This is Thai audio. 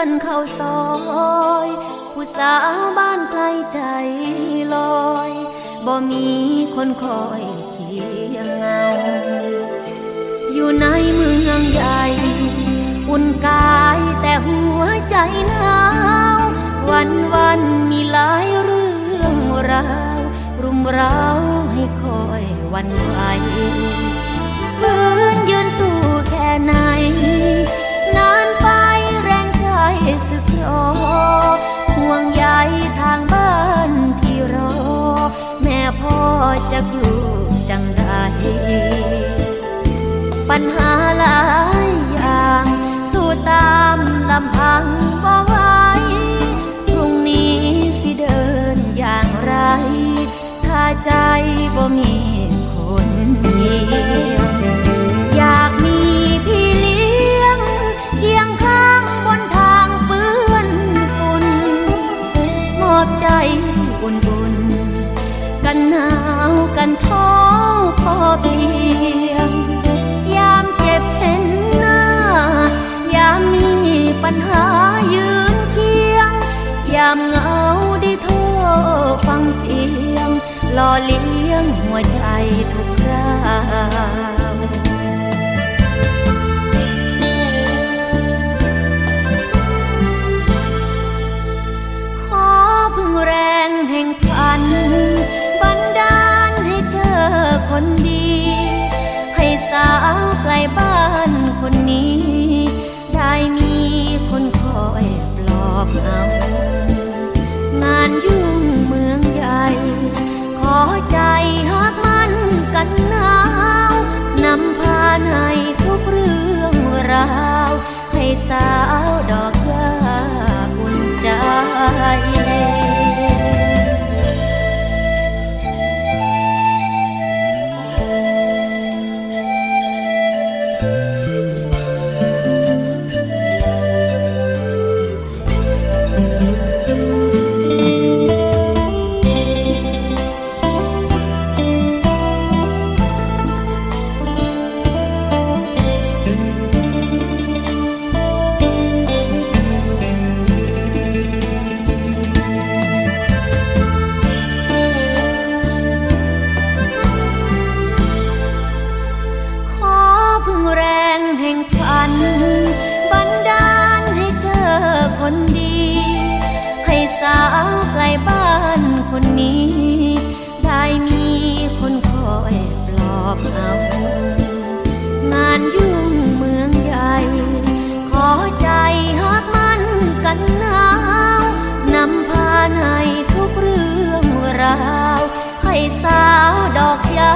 คนเข้าซอยผู้สาวบ้านไกลใจลอยบ่มีคนคอยเคียงเงาอยู่ในเมืองใหญ่อุ่นกายแต่หัวใจหนาววันวันมีหลายเรื่องราวรุมเร้าให้คอยวันไหว สึกหรอห่วงใยทางบ้านที่รอ แม่พ่อจะอยู่จังไรปัญหาหลายอย่าง สู้ตามลำพังบ่ไหวพรุ่งนี้สิเดินอย่างไร ถ้าใจบ่มีคนเาวกันท้อพอเพียง ยามเจ็บเห็นหน้า ยามมีปัญหายืนเคียง ยามเหงาได้โทรฟังเสียงหล่อเลี้ยงหัวใจทุกคราำพาในทุกเรื่องราวให้สา ในทุกเรื่องราว ให้สาวดอกยา